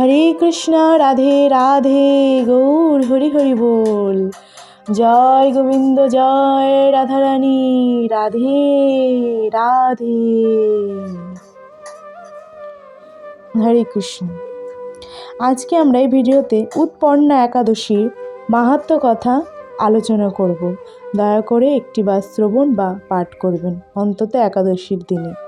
হরে কৃষ্ণ, রাধে রাধে, গৌর, হরি হরি বল। জয় গোবিন্দ, জয় রাধারানী, রাধে রাধে। হরে কৃষ্ণ। আজকে আমরা এই ভিডিওতে উৎপন্না একাদশীর মাহাত্ম কথা আলোচনা করব। দয়া করে একটি বা শ্রবণ বা পাঠ করবেন অন্তত একাদশীর দিনে।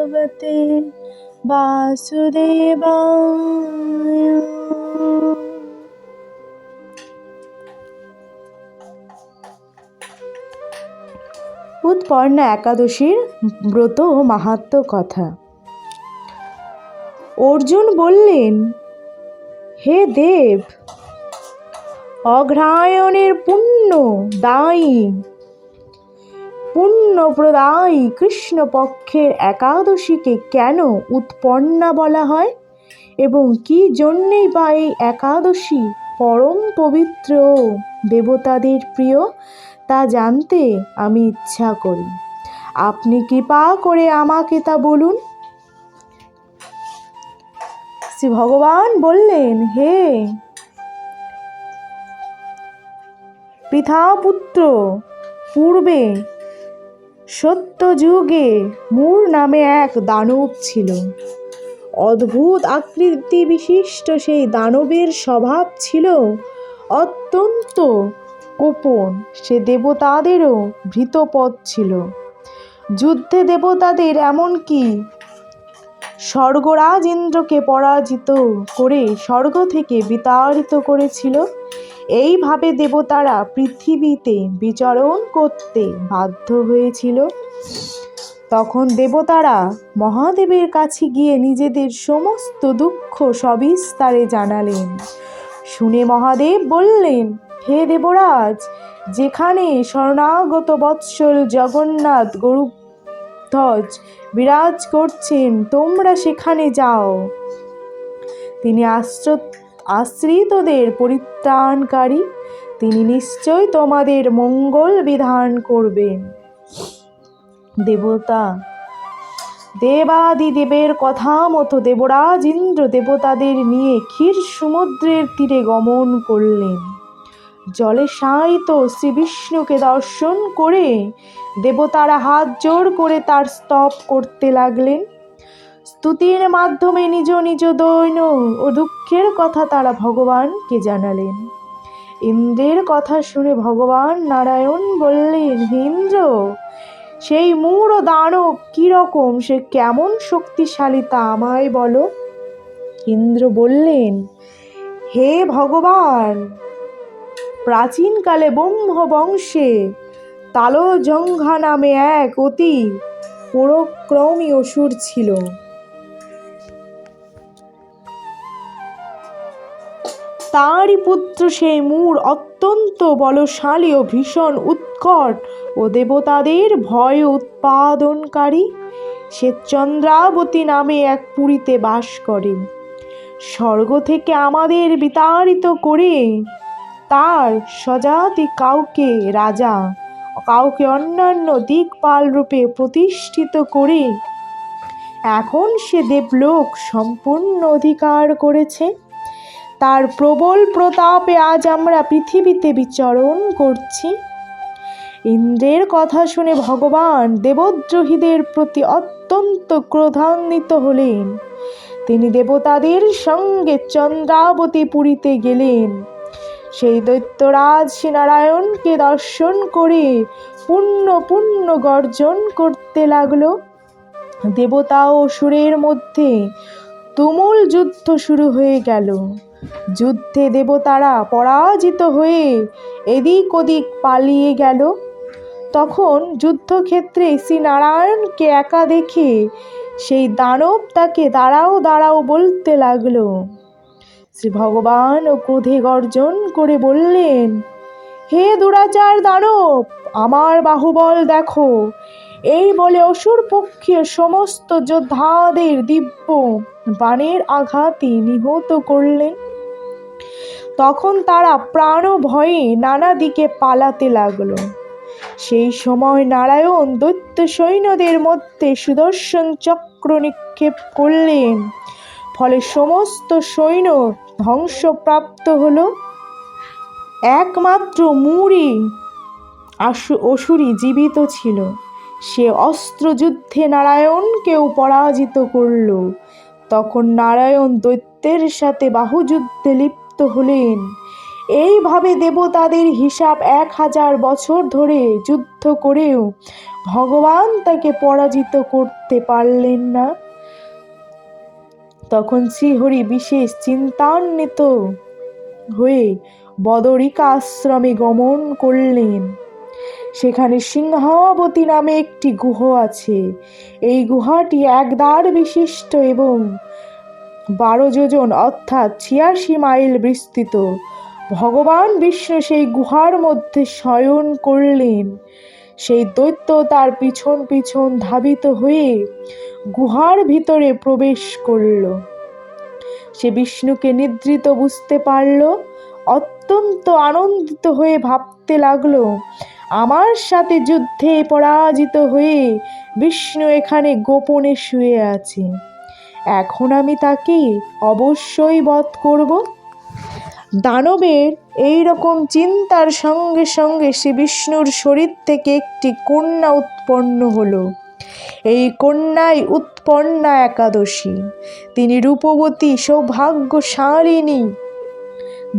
भगवते वासुदेवाय উৎপর্ণা একাদশীর ব্রত ও মাহাত্ম কথা অর্জুন বললেন হে দেব অঘ্রায়ণের পুণ্য দায়ী পুণ্যপ্রদায়ী কৃষ্ণপক্ষের একাদশীকে কেন উৎপন্না বলা হয়? এবং কি জন্যেই বা এই একাদশী পরম পবিত্র দেবতাদের প্রিয়? তা জানতে আমি ইচ্ছা করি। আপনি কৃপা করে আমাকে তা বলুন। শ্রী ভগবান বললেন, হে পৃথাপুত্র, পূর্বে সত্যযুগে মূর নামে এক দানব ছিল। অদ্ভুত আকৃতি বিশিষ্ট সেই দানবের স্বভাব ছিল অত্যন্ত গোপন। সে দেবতাদেরও ভৃতপদ ছিল। যুদ্ধে দেবতাদের এমনকি স্বর্গরাজ ইন্দ্রকে পরাজিত করে স্বর্গ থেকে বিতাড়িত করেছিল। এইভাবে দেবতারা পৃথিবীতে বিচরণ করতে বাধ্য হয়েছিল। তখন দেবতারা মহাদেবের কাছে গিয়ে নিজেদের সমস্ত দুঃখ সবিস্তারে জানালেন। শুনে মহাদেব বললেন, হে দেবরাজ, যেখানে শরণাগত বৎসল জগন্নাথ গরুধ্বজ বিরাজ করছেন, তোমরা সেখানে যাও। তিনি আশ্র আশ্রিতদের পরিত্রাণকারী, তিনি নিশ্চয় তোমাদের মঙ্গল বিধান করবেন। দেবতা দেবাদি দেবের কথা মতো দেবরাজ ইন্দ্র দেবতাদের নিয়ে ক্ষীর সমুদ্রের তীরে গমন করলেন। জলে শায়িত শ্রীবিষ্ণুকে দর্শন করে দেবতারা হাত জোড় করে তার স্তব করতে লাগলেন। স্তুতির মাধ্যমে নিজ নিজ দৈন ও দুঃখের কথা তারা ভগবানকে জানালেন। ইন্দ্রের কথা শুনে ভগবান নারায়ণ বললেন, ইন্দ্র, সেই মূঢ় দানব কীরকম? সে কেমন শক্তিশালী তা আমায় বলো। ইন্দ্র বললেন, হে ভগবান, প্রাচীনকালে ব্রহ্ম বংশে তালজঙ্ঘা নামে এক অতি পরক্রমী অসুর ছিল। তাঁরই পুত্র সেই মূর অত্যন্ত বলশালী ও ভীষণ উৎকট ও দেবতাদের ভয় উৎপাদনকারী। সে চন্দ্রাবতী নামে এক পুরীতে বাস করে। স্বর্গ থেকে আমাদের বিতাড়িত করে তার স্বজাতি কাউকে রাজা, কাউকে অন্যান্য দিকপাল রূপে প্রতিষ্ঠিত করে এখন সে দেবলোক সম্পূর্ণ অধিকার করেছে। তার প্রবল প্রতাপে আজ আমরা পৃথিবীতে বিচরণ করছি। ইন্দ্রের কথা শুনে ভগবান দেবদ্রোহীদের প্রতি অত্যন্ত ক্রোধান্বিত হলেন। তিনি দেবতাদের সঙ্গে চন্দ্রাবতী পুরীতে গেলেন। সেই দৈত্যরাজ শ্রীনারায়ণকে দর্শন করে পুণ্য পুণ্য গর্জন করতে লাগল। দেবতা ও সুরের মধ্যে তুমুল যুদ্ধ শুরু হয়ে গেল। যুদ্ধে দেবতারা পরাজিত হয়ে এদিক ওদিক পালিয়ে গেল। তখন যুদ্ধক্ষেত্রে শ্রীনারায়ণকে একা দেখে সেই দানব তাকে দাঁড়াও দাঁড়াও বলতে লাগল। শ্রী ভগবান ও ক্রোধে গর্জন করে বললেন, হে দুরাচার দানব, আমার বাহুবল দেখো। এই বলে অসুর পক্ষীয় সমস্ত যোদ্ধাদের দিব্য বাণের আঘাতে নিহত করলেন। তখন তারা প্রাণ ভয়ে নানা দিকে পালাতে লাগল। সেই সময় নারায়ণ দৈত্য সৈন্যদের মধ্যে সুদর্শন চক্র নিক্ষেপ করলেন। ফলে সমস্ত সৈন্য ধ্বংসপ্রাপ্ত হলো। একমাত্র মুড়ি আশু অসুরি জীবিত ছিল। সে অস্ত্রযুদ্ধে নারায়ণকেও পরাজিত করল। তখন নারায়ণ দৈত্যের সাথে বাহুযুদ্ধে লিপ্ত হলেন। এইভাবে দেবতাদের হিসাব এক হাজার বছর ধরে যুদ্ধ করেও ভগবান তাকে পরাজিত করতে পারলেন না। তখন শ্রীহরি বিশেষ চিন্তান্বিত হয়ে বদরিকা আশ্রমে গমন করলেন। সেখানে সিংহাবতী নামে একটি গুহ আছে। এই গুহাটি একদার বিশিষ্ট এবং বারো যোজন, অর্থাৎ ছিয়াশি মাইল বিস্তৃত। ভগবান বিষ্ণু সেই গুহার মধ্যে শয়ন করলেন। সেই দৈত্য তার পিছন পিছন ধাবিত হয়ে গুহার ভিতরে প্রবেশ করল। সে বিষ্ণুকে নিদ্রিত বুঝতে পারল, অত্যন্ত আনন্দিত হয়ে ভাবতে লাগল, আমার সাথে যুদ্ধে পরাজিত হয়ে বিষ্ণু এখানে গোপনে শুয়ে আছে। এখন আমি তাকে অবশ্যই বধ করব। দানবের এই রকম চিন্তার সঙ্গে সঙ্গে সে বিষ্ণুর শরীর থেকে একটি কন্যা উৎপন্ন হলো। এই কন্যাই উৎপন্না একাদশী। তিনি রূপবতী, সৌভাগ্যশালিনী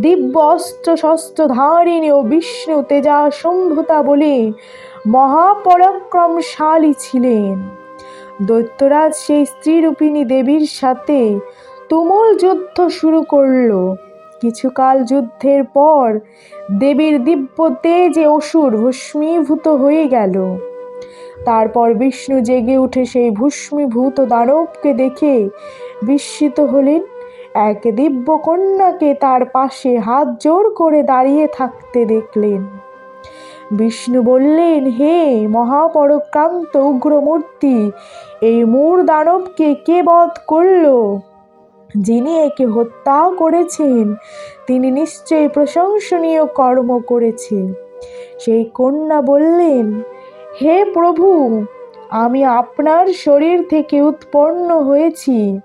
দিব্য অস্ত্র শস্ত্র ধারিণী ও বিষ্ণু তেজা সম্ভুতা বলে মহাপরাক্রমশালী ছিলেন। দৈত্যরাজ সেই স্ত্রী স্ত্রীরূপিণী দেবীর সাথে তুমুল যুদ্ধ শুরু করল। কিছুকাল যুদ্ধের পর দেবীর দিব্য তেজে অসুর ভস্মীভূত হয়ে গেল। তারপর বিষ্ণু জেগে উঠে সেই ভূষ্মীভূত দানবকে দেখে বিস্মিত হলেন। এক দিব্য কন্যাকে তার পাশে হাত জোর করে দাঁড়িয়ে থাকতে দেখলেন। বিষ্ণু বললেন, হে মহাপরক্রান্ত উগ্রমূর্তি এই মূর দানবকে কে বধ করল? যিনি একে হত্যা করেছেন, তিনি নিশ্চয়ই প্রশংসনীয় কর্ম করেছেন। সেই কন্যা বললেন, হে প্রভু, আমি আপনার শরীর থেকে উৎপন্ন হয়েছি।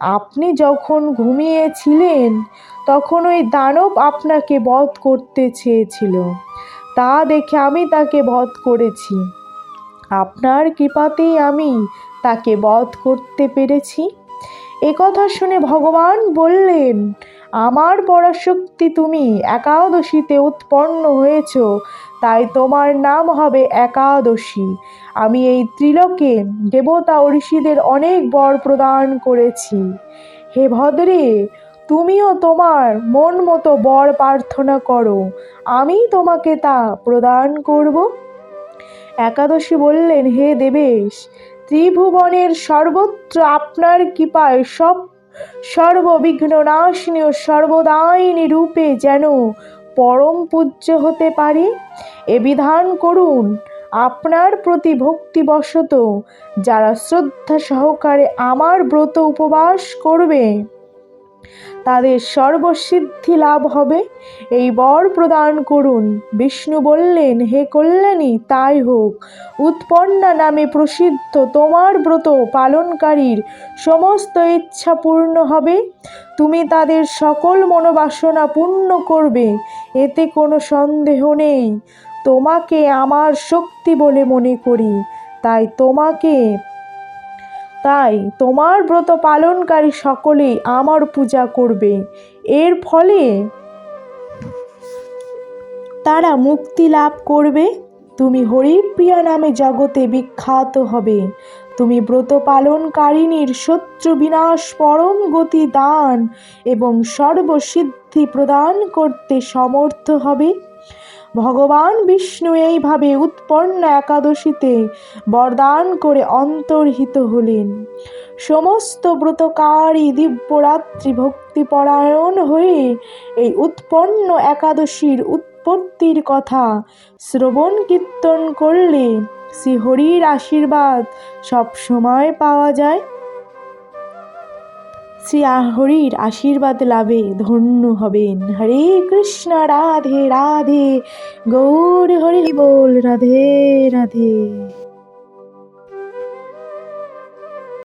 আপনি যখন ঘুমিয়েছিলেন, তখন ওই দানব আপনাকে বধ করতে চেয়েছিল। তা দেখে আমি তাকে বধ করেছি। আপনার কৃপাতেই আমি তাকে বধ করতে পেরেছি। একথা শুনে ভগবান বললেন, আমার পরাশক্তি তুমি একাদশীতে উৎপন্ন হয়েছ, তাই তোমার নাম হবে একাদশী। আমি এই ত্রিলোকে দেবতা ও ঋষিদের অনেক বর প্রদান করেছি। হে ভদ্রে, তুমিও তোমার মন মতো বর প্রার্থনা করো। আমি তোমাকে তা প্রদান করব। একাদশী বললেন, হে দেবেশ, ত্রিভুবনের সর্বত্র আপনার কৃপায় সব সর্ববিঘ্ন নাশিনী ও সর্বদায়িনী রূপে যেন পরম পূজ্য হতে পারে। এ বিধান করুন, আপনার প্রতি ভক্তিবশত যারা শ্রদ্ধা সহকারে আমার ব্রত উপবাস করবে। তাদের সর্বসিদ্ধি লাভ হবে। এই বর প্রদান করুন। বিষ্ণু বললেন, হে কল্যাণী, তাই হোক। উৎপন্না নামে প্রসিদ্ধ তোমার ব্রত পালনকারীর সমস্ত ইচ্ছা পূর্ণ হবে। তুমি তাদের সকল মনোবাসনা পূর্ণ করবে। এতে কোনো সন্দেহ নেই। তোমাকে আমার শক্তি বলে মনে করি। তাই তোমাকে তাই তোমার ব্রত পালনকারী সকলেই আমার পূজা করবে। এর ফলে তারা মুক্তি লাভ করবে। তুমি হরিপ্রিয়া নামে জগতে বিখ্যাত হবে। তুমি ব্রত পালনকারিণীর শত্রু বিনাশ পরম গতি দান এবং সর্বসিদ্ধি প্রদান করতে সমর্থ হবে। ভগবান বিষ্ণু এইভাবে উৎপন্ন একাদশীতে বরদান করে অন্তর্হিত হলেন। সমস্ত ব্রতকারী দিব্যরাত্রি ভক্তিপরায়ণ হয়ে এই উৎপন্ন একাদশীর উৎপত্তির কথা শ্রবণ কীর্তন করলে শ্রী হরির আশীর্বাদ সব সময় পাওয়া যায়। শ্রী হরির আশীর্বাদ লাভে ধন্য হবেন। হরে কৃষ্ণ রাধে রাধে। গৌর হরি বল, রাধে রাধে।